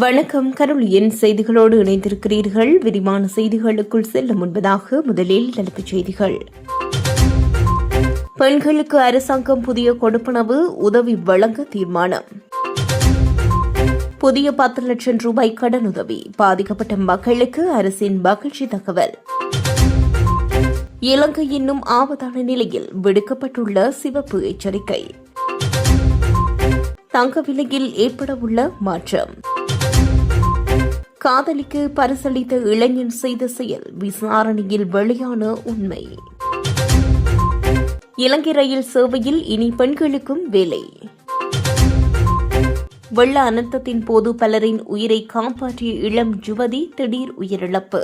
வணக்கம். கருளியின் செய்திகளோடு இணைந்திருக்கிறீர்கள். விரிவான செய்திகளுக்குள் செல்ல முன்பதாக முதலில் தலைப்புச் செய்திகள். பெண்களுக்கு அரசாங்கம் புதிய கொடுப்பனவு உதவி வழங்க தீர்மானம். புதிய பத்து லட்சம் ரூபாய் கடனுதவி பாதிக்கப்பட்ட மக்களுக்கு அரசின் மகிழ்ச்சி தகவல். இலங்கை இன்னும் ஆபத்தான நிலையில் விடுக்கப்பட்டுள்ள சிவப்பு எச்சரிக்கை. தங்க விலையில் ஏற்படவுள்ள மாற்றம். காதலிக்கு பரிசளித்த இளைஞன் செய்த செயல் விசாரணையில் வெளியான உண்மை. இலங்கை ரயில் சேவையில் இனி பெண்களுக்கும் வேலை. வெள்ள அனர்த்தத்தின் போது பலரின் உயிரை காப்பாற்றிய இளம் யுவதி திடீர் உயிரிழப்பு.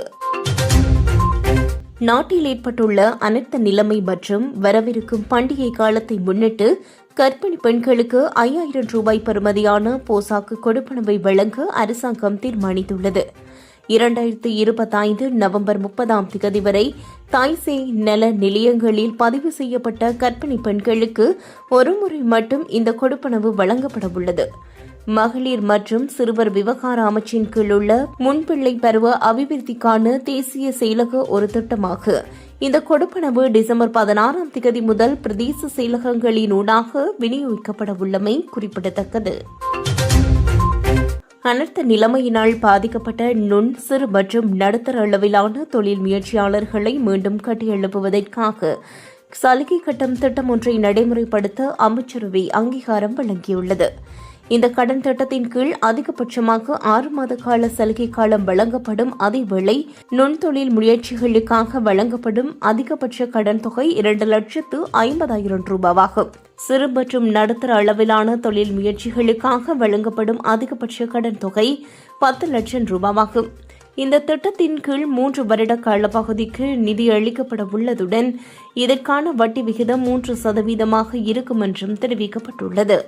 நாட்டில் ஏற்பட்டுள்ள அனர்த்த நிலைமை மற்றும் வரவிருக்கும் பண்டிகை காலத்தை முன்னிட்டு கர்ப்பிணி பெண்களுக்கு ஐயாயிரம் ரூபாய் பெறுமதியான போசாக்கு கொடுப்பனவை வழங்க அரசாங்கம் தீர்மானித்துள்ளது. இரண்டாயிரத்து இருபத்தைந்து நவம்பர் முப்பதாம் தேதி வரை தாய்சே நல நிலையங்களில் பதிவு செய்யப்பட்ட கர்ப்பிணி பெண்களுக்கு ஒருமுறை மட்டும் இந்த கொடுப்பனவு வழங்கப்பட உள்ளது மகளிர் மற்றும் சிறுவர் விவகார அமைச்சின் கீழ் உள்ள முன்பிள்ளை பருவ அபிவிருத்திக்கான தேசிய செயலக ஒரு திட்டமாக. இந்த கொடுப்பனவு டிசம்பர் பதினாறாம் தேதி முதல் பிரதேச செயலகங்களினூடாக விநியோகிக்கப்பட உள்ளமை குறிப்பிடத்தக்கது. அனர்த்த நிலைமையினால் பாதிக்கப்பட்ட நுண் சிறு மற்றும் நடுத்தர அளவிலான தொழில் முயற்சியாளர்களை மீண்டும் கட்டியெழுப்புவதற்காக சலுகை கட்டம் திட்டம் ஒன்றை நடைமுறைப்படுத்த அமைச்சரவை அங்கீகாரம் வழங்கியுள்ளது. இந்த கடன் திட்டத்தின் கீழ் அதிகபட்சமாக ஆறு மாத கால சலுகை காலம் வழங்கப்படும். அதேவேளை நுண்தொழில் முயற்சிகளுக்காக வழங்கப்படும் அதிகபட்ச கடன் தொகை இரண்டு லட்சத்து ஐம்பதாயிரம் ரூபாவாகும். சிறு மற்றும் நடுத்தர அளவிலான தொழில் முயற்சிகளுக்காக வழங்கப்படும் அதிகபட்ச கடன் தொகை பத்து லட்சம் ரூபாவாகும். இந்த திட்டத்தின் கீழ் மூன்று வருட காலப்பகுதிக்கு நிதி அளிக்கப்பட உள்ளதுடன் இதற்கான வட்டி விகிதம் மூன்று சதவீதமாக இருக்கும் என்றும் தெரிவிக்கப்பட்டுள்ளது.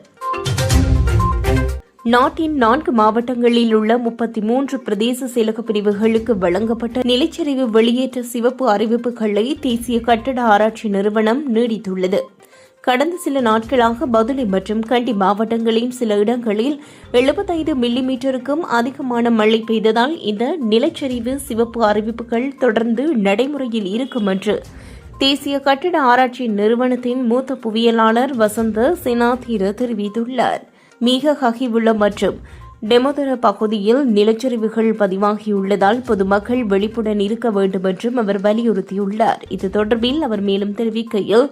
நாட்டின் நான்கு மாவட்டங்களில் உள்ள முப்பத்தி மூன்று பிரதேச செயலக பிரிவுகளுக்கு வழங்கப்பட்ட நிலச்சரிவு வெளியேற்ற சிவப்பு அறிவிப்புகளை தேசிய கட்டட ஆராய்ச்சி நிறுவனம் நீடித்துள்ளது. கடந்த சில நாட்களாக பதுளை மற்றும் கண்டி மாவட்டங்களின் சில இடங்களில் எழுபத்தைந்து மில்லி மீட்டருக்கும் அதிகமான மழை பெய்ததால் இந்த நிலச்சரிவு சிவப்பு அறிவிப்புகள் தொடர்ந்து நடைமுறையில் இருக்கும் என்று தேசிய கட்டட ஆராய்ச்சி நிறுவனத்தின் மூத்த புவியியலாளர் வசந்த சினாதீர தெரிவித்துள்ளார். மிக ஹகிவுள்ள மற்றும் டெமோதர பகுதியில் நிலச்சரிவுகள் பதிவாகியுள்ளதால் பொதுமக்கள் விழிப்புடன் இருக்க வேண்டும் என்றும் அவர் வலியுறுத்தியுள்ளார். இது தொடர்பில் அவர் மேலும் தெரிவிக்கையில்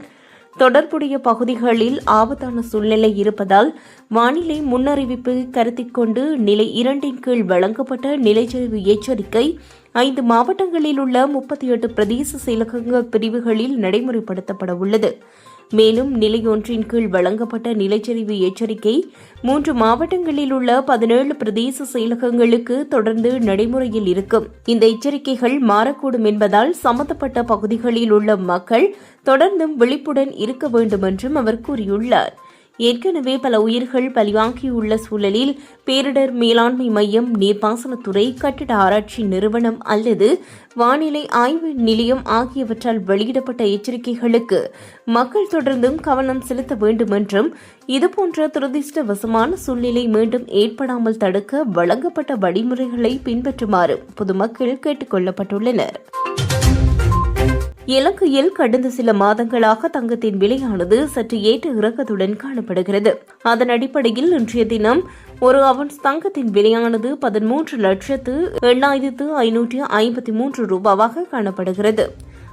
தொடர்புடைய பகுதிகளில் ஆபத்தான சூழ்நிலை இருப்பதால் வானிலை முன்னறிவிப்பு கருத்தில் கொண்டு நிலை இரண்டின் கீழ் வழங்கப்பட்ட நிலச்சரிவு எச்சரிக்கை ஐந்து மாவட்டங்களில் உள்ள முப்பத்தி எட்டு பிரதேச செயலகங்கள் பிரிவுகளில் நடைமுறைப்படுத்தப்பட உள்ளது. மேலும் நிலையொன்றின் கீழ் வழங்கப்பட்ட நிலச்சரிவு எச்சரிக்கை மூன்று மாவட்டங்களில் உள்ள பதினேழு பிரதேச செயலகங்களுக்கு தொடர்ந்து நடைமுறையில் இருக்கும். இந்த எச்சரிக்கைகள் மாறக்கூடும் என்பதால் சம்பந்தப்பட்ட பகுதிகளில் உள்ள மக்கள் தொடர்ந்தும் விழிப்புடன் இருக்க வேண்டும் என்றும் அவர் கூறியுள்ளார். ஏற்கனவே பல உயிர்கள் பலிவாங்கியுள்ள சூழலில் பேரிடர் மேலாண்மை மையம் நீர்ப்பாசனத்துறை கட்டிட ஆராய்ச்சி நிறுவனம் அல்லது வானிலை ஆய்வு நிலையம் ஆகியவற்றால் வெளியிடப்பட்ட எச்சரிக்கைகளுக்கு மக்கள் தொடர்ந்தும் கவனம் செலுத்த வேண்டும் என்றும் இதுபோன்ற துரதிருஷ்டவசமான சூழ்நிலை மீண்டும் ஏற்படாமல் தடுக்க வழங்கப்பட்ட வழிமுறைகளை பின்பற்றுமாறு பொதுமக்கள் கேட்டுக் கொள்ளப்பட்டுள்ளனர் இலங்கையில் கடந்த சில மாதங்களாக தங்கத்தின் விலையானது சற்று ஏற்ற இறக்கத்துடன் காணப்படுகிறது. அதன் அடிப்படையில் இன்றைய தினம் ஒரு அவன்ஸ் தங்கத்தின் விலையானது பதிமூன்று லட்சத்து எண்ணாயிரத்து ஐநூற்றி ஐம்பத்தி மூன்று ரூபாவாக காணப்படுகிறது.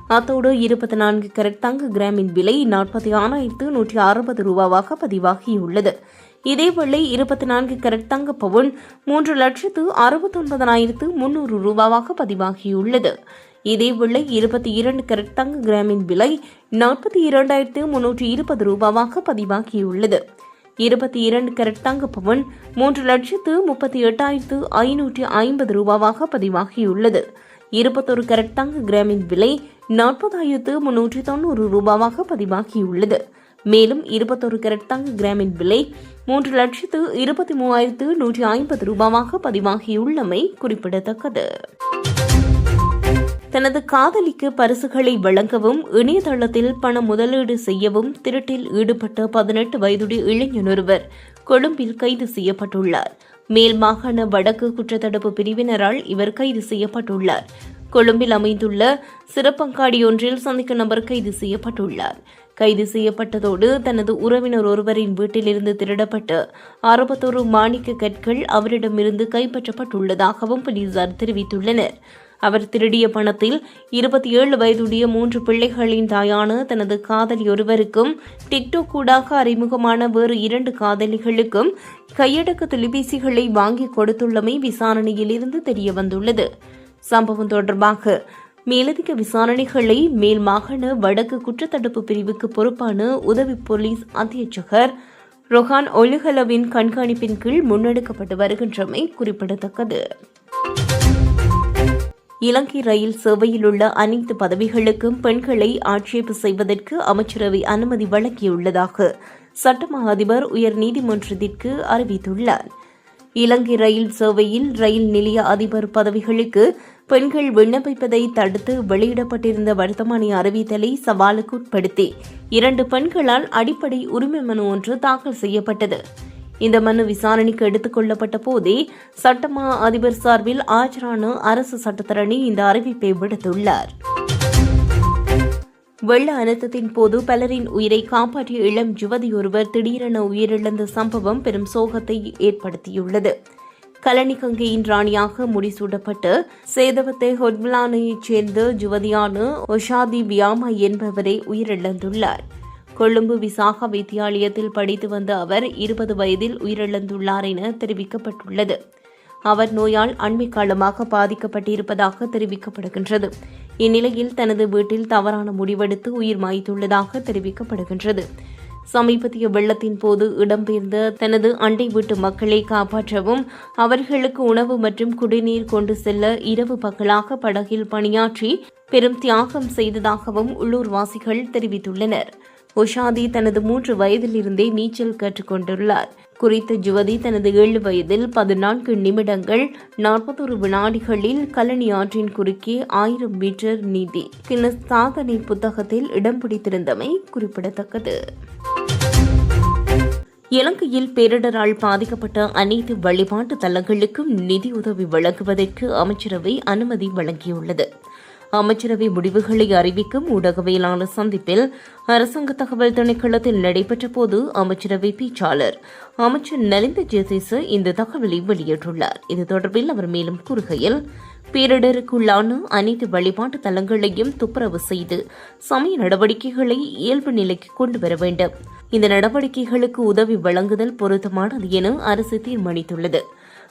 அத்தோடு இருபத்தி நான்கு கரட் தங்க கிராமின் விலை நாற்பத்தி ஆறாயிரத்து நூற்றி அறுபது ரூபாவாக பதிவாகியுள்ளது. இதேவேளை இருபத்தி நான்கு கரட் தங்க பவுன் மூன்று லட்சத்து அறுபத்தொன்பதாயிரத்து முன்னூறு ரூபாவாக பதிவாகியுள்ளது. இதேவேளை இருபத்தி இரண்டு கரட் தங்க கிராமின் விலை நாற்பத்தி இரண்டாயிரத்து முன்னூற்றி இருபது ரூபாவாக பதிவாகியுள்ளது. இருபத்தி இரண்டு கரட் தங்க பவன் மூன்று லட்சத்து முப்பத்தி எட்டாயிரத்து ஐநூற்றி ஐம்பது ரூபாவாக பதிவாகியுள்ளது. இருபத்தொரு கரட் தங்க கிராமின் விலை நாற்பதாயிரத்து முன்னூற்றி தொண்ணூறு ரூபாவாக பதிவாகியுள்ளது. மேலும் இருபத்தொரு கரட் தங்க கிராமின் விலை மூன்று லட்சத்து இருபத்தி மூவாயிரத்து நூற்றி ஐம்பது ரூபாவாக பதிவாகியுள்ளமை குறிப்பிடத்தக்கது. தனது காதலிக்கு பரிசுகளை வழங்கவும் இணையதளத்தில் பண முதலீடு செய்யவும் திருட்டில் ஈடுபட்ட பதினெட்டு வயதுடைய இளைஞர் ஒருவர் கொழும்பில் கைது செய்யப்பட்டுள்ளார். மேல் மாகாண வடக்கு குற்றத்தடுப்பு பிரிவினரால் இவர் கைது செய்யப்பட்டுள்ளார். கொழும்பில் அமைந்துள்ள சிறப்பங்காடி ஒன்றில் சந்திக்க நபர் கைது செய்யப்பட்டுள்ளார். கைது செய்யப்பட்டதோடு தனது உறவினர் ஒருவரின் வீட்டிலிருந்து திருடப்பட்ட அறுபத்தோரு மாணிக்க கற்கள் அவரிடமிருந்து கைப்பற்றப்பட்டுள்ளதாகவும் போலீசார் தெரிவித்துள்ளனர். அவர் திருடிய பணத்தில் இருபத்தி ஏழு வயதுடைய மூன்று பிள்ளைகளின் தாயான தனது காதலி ஒருவருக்கும் டிக்டாக் கூடாக அறிமுகமான வேறு இரண்டு காதலிகளுக்கும் கையடக்க தொலைபேசிகளை வாங்கி கொடுத்துள்ளமை விசாரணையில் இருந்து தெரியவந்துள்ளது. சம்பவம் தொடர்பாக மேலதிக விசாரணைகளை மேல் மாகாண வடக்கு குற்றத்தடுப்பு பிரிவுக்கு பொறுப்பான உதவி போலீஸ் அத்தியட்சகர் ரொஹான் ஒலுகலவின் கண்காணிப்பின் கீழ் முன்னெடுக்கப்பட்டு வருகின்றமை குறிப்பிடத்தக்கது. இலங்கை ரயில் சேவையில் உள்ள அனைத்து பதவிகளுக்கும் பெண்களை ஆட்சேபு செய்வதற்கு அமைச்சரவை அனுமதி வழங்கியுள்ளதாக சட்டமா அதிபர் உயர் நீதிமன்றத்திற்கு அறிவித்துள்ளார். இலங்கை ரயில் சேவையில் ரயில் நிலைய அதிபர் பதவிகளுக்கு பெண்கள் விண்ணப்பிப்பதை தடுத்து வெளியிடப்பட்டிருந்த வர்த்தமானி அறிவித்தலை சவாலுக்கு உட்படுத்தி இரண்டு பெண்களால் அடிப்படை உரிமை மனு ஒன்று தாக்கல் செய்யப்பட்டது. இந்த மனு விசாரணைக்கு எடுத்துக் கொள்ளப்பட்ட போதே சட்டமா அதிபர் சார்பில் ஆஜரான அரசு சட்டத்தரணி இந்த அறிவிப்பை விடுத்துள்ளார். வெள்ள அனர்த்தத்தின் போது பலரின் உயிரை காப்பாற்றிய இளம் யுவதியொருவர் திடீரென உயிரிழந்த சம்பவம் பெரும் சோகத்தை ஏற்படுத்தியுள்ளது. கலனிகங்கையின் ராணியாக முடிசூடப்பட்டு சேதவத்தை ஹொட்மிலானையைச் சேர்ந்த யுவதியான ஒஷாதி வியாமா என்பவரே உயிரிழந்துள்ளார். கொழும்பு விசாகா வித்தியாலயத்தில் படித்து வந்த அவர் இருபது வயதில் உயிரிழந்துள்ளார் என தெரிவிக்கப்பட்டுள்ளது. அவர் நோயால் அண்மை காலமாக பாதிக்கப்பட்டிருப்பதாக தெரிவிக்கப்படுகின்றது. இந்நிலையில் தனது வீட்டில் தவறான முடிவெடுத்து உயிர் மாய்த்துள்ளதாக தெரிவிக்கப்படுகின்றது. சமீபத்திய வெள்ளத்தின் போது இடம்பெயர்ந்த தனது அண்டை வீட்டு மக்களை காப்பாற்றவும் அவர்களுக்கு உணவு மற்றும் குடிநீர் கொண்டு செல்ல இரவு பகலாக படகில் பணியாற்றி பெரும் தியாகம் செய்ததாகவும் உள்ளூர்வாசிகள் தெரிவித்துள்ளனர். உஷாதி தனது மூன்று வயதிலிருந்தே நீச்சல் கற்றுக்கொண்டுள்ளார். குறித்த ஜுவதி தனது ஏழு வயதில் பதினான்கு நிமிடங்கள் நாற்பத்தொரு வினாடிகளில் கலனி ஆற்றின் குறுக்கே ஆயிரம் மீட்டர் நீதி கின்னஸ் சாதனை புத்தகத்தில் இடம் பிடித்திருந்தமை குறிப்பிடத்தக்கது. இலங்கையில் பேரிடரால் பாதிக்கப்பட்ட அனைத்து வழிபாட்டு தலங்களுக்கும் நிதியுதவி வழங்குவதற்கு அமைச்சரவை அனுமதி வழங்கியுள்ளது. அமைச்சரவை முடிவுகளை அறிவிக்கும் ஊடகவியலாளர் சந்திப்பில் அரசாங்க தகவல் திணைக்களத்தில் நடைபெற்ற போது அமைச்சரவை பேச்சாளர் அமைச்சர் நலிந்த ஜெயதேச இந்த தகவலை வெளியிட்டுள்ளார். இது தொடர்பில் அவர் மேலும் கூறுகையில் பேரிடருக்குள்ளான அனைத்து வழிபாட்டு தலங்களையும் துப்புரவு செய்து சமய நடவடிக்கைகளை இயல்பு நிலைக்கு கொண்டு வர வேண்டும். இந்த நடவடிக்கைகளுக்கு உதவி வழங்குதல் பொருத்தமானது என அரசு தீர்மானித்துள்ளது.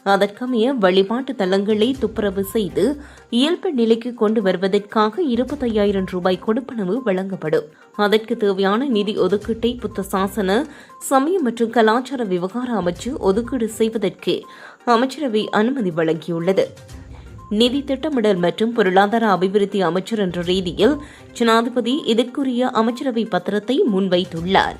அதற்கமைய வழிபாட்டு தலங்களை துப்புரவு செய்து இயல்பு நிலைக்கு கொண்டு வருவதற்காக இருபத்தையாயிரம் ரூபாய் கொடுப்பனவு வழங்கப்படும். அதற்கு தேவையான நிதி ஒதுக்கீட்டை புத்த சாசன சமய மற்றும் கலாச்சார விவகார அமைச்சு ஒதுக்கீடு செய்வதற்கு அமைச்சரவை அனுமதி வழங்கியுள்ளது. நிதி திட்டமிடல் மற்றும் பொருளாதார அபிவிருத்தி அமைச்சர் என்ற ரீதியில் ஜனாதிபதி இதற்குரிய அமைச்சரவை பத்திரத்தை முன்வைத்துள்ளார்.